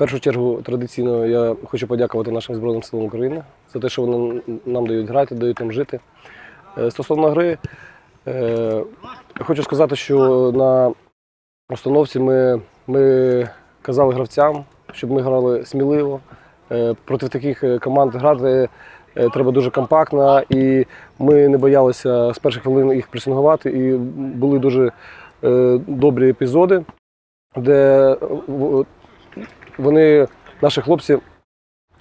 першу чергу традиційно я хочу подякувати нашим Збройним силам України за те, що вони нам дають грати, дають нам жити. Е, Стосовно гри, е, хочу сказати, що на установці ми, ми казали гравцям, щоб ми грали сміливо. Е, Проти таких команд грати треба дуже компактно, і ми не боялися з перших хвилин їх пресингувати. І були дуже добрі епізоди, де вони, наші хлопці,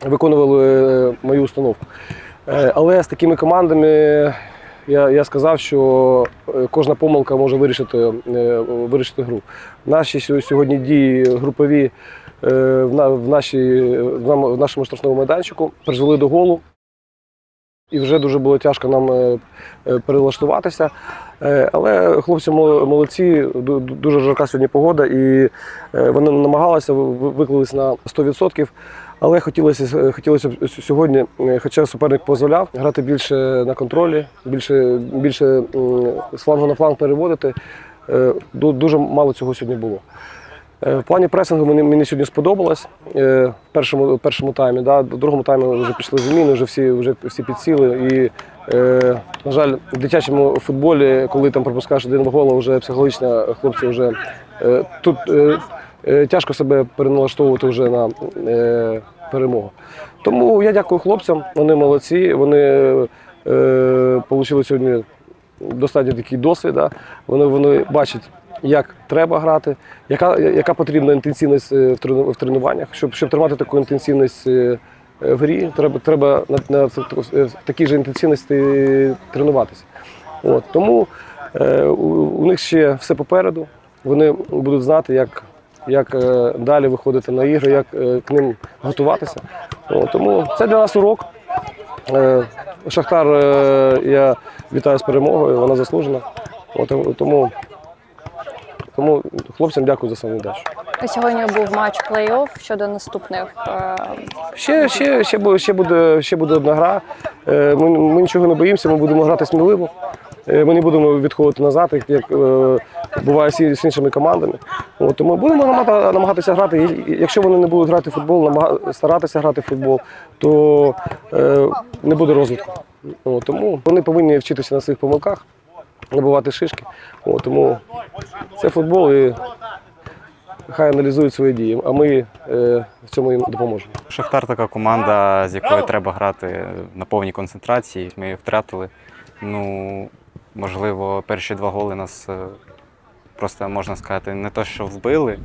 виконували е, мою установку. Е, Але з такими командами я, я сказав, що е, кожна помилка може вирішити, вирішити гру. Наші сьогодні дії групові в, нашій, в нашому штрафному майданчику призвели до голу. І вже дуже було тяжко нам е, е, перелаштуватися. Е, Але хлопці молодці, ду- ду- дуже жарка сьогодні погода, і вони намагалися, ви- виклались на 100%. Але хотілося, хотілося б сьогодні, хоча суперник дозволяв, грати більше на контролі, більше, більше з флангу на фланг переводити. Дуже мало цього сьогодні було. Е, В плані пресингу мені, мені сьогодні сподобалось е, в першому, першому таймі. Да. В другому таймі вже пішли заміни, вже всі, вже всі підсіли. І, е, на жаль, в дитячому футболі, коли там пропускаєш один гол, вже психологічно хлопці вже тут тяжко себе переналаштовувати вже на перемогу. Тому я дякую хлопцям, вони молодці, вони отримали сьогодні достатньо такий досвід. Да. Вони, вони бачать, як треба грати, яка, яка потрібна інтенсивність е, в трену- в тренуваннях. Щоб, щоб тримати таку інтенсивність е, е, в грі, треба, треба на, на, в такій же інтенсивності тренуватися. От, тому е, у, у них ще все попереду. Вони будуть знати, як, як е, далі виходити на ігри, як е, к ним готуватися. От, тому це для нас урок. Е, Шахтар, я вітаю з перемогою, вона заслужена. От, тому, тому хлопцям дякую за самовіддачу. Сьогодні був матч плей-офф щодо наступних. е, Ще, ще, ще, буде, ще, буде, ще буде одна гра. Е, Ми, ми нічого не боїмося, ми будемо грати сміливо. Е, Ми не будемо відходити назад, як, як буває з, іншими командами. От, тому будемо намагати- намагатися грати. Якщо вони не будуть грати в футбол, старатися грати в футбол, то е, не буде розвитку. От, тому вони повинні вчитися на своїх помилках, набувати шишки. От, тому це футбол і хай аналізують свої дії, а ми е, в цьому їм допоможемо. Шахтар така команда, з якою треба грати на повній концентрації. Ми втратили. Ну, можливо, перші два голи нас е, просто можна сказати, не то, що вбили,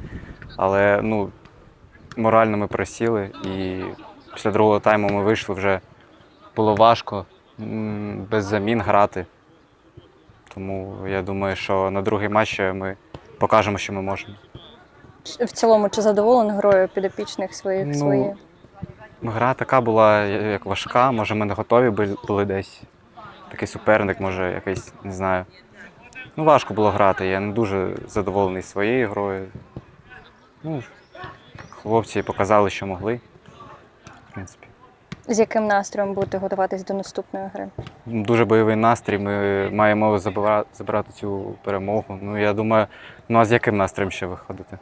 але ну, морально ми просіли. І після другого тайму ми вийшли вже було важко без замін грати. Тому я думаю, що на другий матч ми покажемо, що ми можемо. в цілому, чи задоволений грою підопічних своїх Ну, свої? Гра така була як важка, може ми не готові були десь. Такий суперник, може, якийсь, не знаю. Ну, важко було грати. Я не дуже задоволений своєю грою. Ну, хлопці показали, що могли. В принципі. З яким настроєм будете готуватись до наступної гри? Дуже бойовий настрій. Ми маємо забира- забрати цю перемогу. Ну, я думаю, ну а з яким настроєм ще виходити?